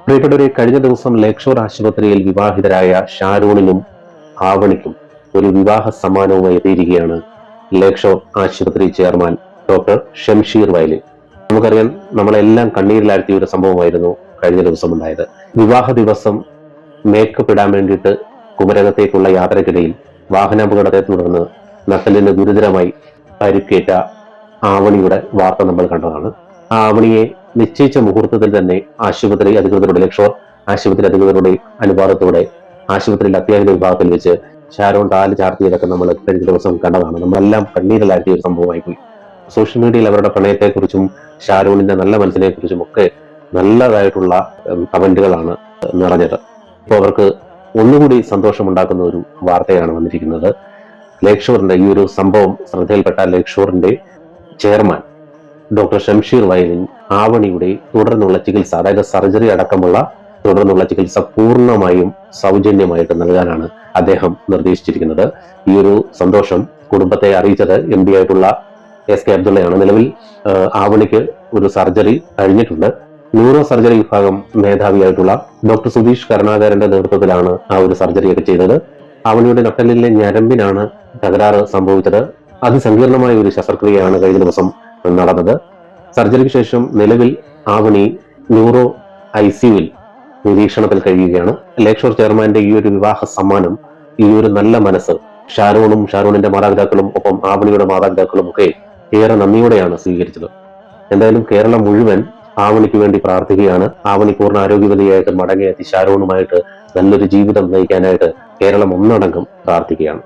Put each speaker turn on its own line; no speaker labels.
പ്രിയപ്പെട്ടവരെ കഴിഞ്ഞ ദിവസം ലേക്ഷോർ ആശുപത്രിയിൽ വിവാഹിതരായ ഷാരൂണിനും ആവണിക്കും ഒരു വിവാഹ സമ്മാനവുമായി എത്തിയിരിക്കുകയാണ് ലേക്ഷോർ ആശുപത്രി ചെയർമാൻ ഡോക്ടർ ഷംഷീർ വയലിൻ നമുക്കറിയാം നമ്മളെല്ലാം കണ്ണീരിലാഴ്ത്തിയ ഒരു സംഭവമായിരുന്നു കഴിഞ്ഞ ദിവസം ഉണ്ടായത്. വിവാഹ ദിവസം മേക്കപ്പ് ഇടാൻ വേണ്ടിയിട്ട് കുമരകത്തേക്കുള്ള യാത്രക്കിടയിൽ വാഹനാപകടത്തെ തുടർന്ന് നട്ടലിന് ഗുരുതരമായി പരിക്കേറ്റ ആവണിയുടെ വാർത്ത നമ്മൾ കണ്ടതാണ്. ആ ആവണിയെ നിശ്ചയിച്ച മുഹൂർത്തത്തിൽ തന്നെ ആശുപത്രി അധികൃതരുടെ ലക്ഷോർ ആശുപത്രി അധികൃതരുടെ അനുവാദത്തോടെ ആശുപത്രിയിൽ അത്യാഹിത വിഭാഗത്തിൽ വെച്ച് ഷാരോൺ താൽ ചാർത്തിയതൊക്കെ നമ്മൾ കഴിഞ്ഞ ദിവസം കണ്ടതാണ്. നമ്മളെല്ലാം കണ്ണീരിലാഴ്ത്തിയ ഒരു സംഭവമായി പോയി സോഷ്യൽ മീഡിയയിൽ അവരുടെ പ്രണയത്തെക്കുറിച്ചും ഷാരൂണിന്റെ നല്ല മനസ്സിനെ കുറിച്ചും ഒക്കെ നല്ലതായിട്ടുള്ള കമന്റുകളാണ് നിറഞ്ഞത്. ഇപ്പോൾ അവർക്ക് ഒന്നുകൂടി സന്തോഷമുണ്ടാക്കുന്ന ഒരു വാർത്തയാണ് വന്നിരിക്കുന്നത്. ലേക്ഷോറിന്റെ ഈ ഒരു സംഭവം ശ്രദ്ധയിൽപ്പെട്ട ലേക്ഷോറിന്റെ ചെയർമാൻ ഡോക്ടർ ഷംഷീർ വയലിൻ ആവണിയുടെ തുടർന്നുള്ള ചികിത്സ അതായത് സർജറി അടക്കമുള്ള തുടർന്നുള്ള ചികിത്സ പൂർണമായും സൗജന്യമായിട്ട് നൽകാനാണ് അദ്ദേഹം നിർദ്ദേശിച്ചിരിക്കുന്നത്. ഈ ഒരു സന്തോഷം കുടുംബത്തെ അറിയിച്ചത് എം പി ആയിട്ടുള്ള എസ് കെ അബ്ദുള്ളയാണ്. നിലവിൽ ആവണിക്ക് ഒരു സർജറി കഴിഞ്ഞിട്ടുണ്ട്. ന്യൂറോ സർജറി വിഭാഗം മേധാവിയായിട്ടുള്ള ഡോക്ടർ സുധീഷ് കരുണാകരന്റെ നേതൃത്വത്തിലാണ് ആ ഒരു സർജറിയൊക്കെ ചെയ്തത്. ആവണിയുടെ നട്ടലിലെ ഞരമ്പിനാണ് തകരാറ് സംഭവിച്ചത്. അതിസങ്കീർണമായ ഒരു ശസ്ത്രക്രിയയാണ് കഴിഞ്ഞ ദിവസം നടന്നത്. സർജറിക്ക് ശേഷം നിലവിൽ ആവണി ന്യൂറോ ഐ സിയുവിൽ നിരീക്ഷണത്തിൽ കഴിയുകയാണ്. ലേക്ഷോർ ചെയർമാന്റെ ഈ ഒരു വിവാഹ സമ്മാനം ഈ ഒരു നല്ല മനസ്സ് ഷാരോണും ഷാരോണിന്റെ മാതാപിതാക്കളും ഒപ്പം ആവണിയുടെ മാതാപിതാക്കളും ഒക്കെ ഏറെ നന്ദിയോടെയാണ് സ്വീകരിച്ചത്. എന്തായാലും കേരളം മുഴുവൻ ആവണിക്ക് വേണ്ടി പ്രാർത്ഥിക്കുകയാണ്. ആവണി പൂർണ ആരോഗ്യവതിയായിട്ട് മടങ്ങിയെത്തി ഷാരോണുമായിട്ട് നല്ലൊരു ജീവിതം നയിക്കാനായിട്ട് കേരളം ഒന്നടങ്കം പ്രാർത്ഥിക്കുകയാണ്.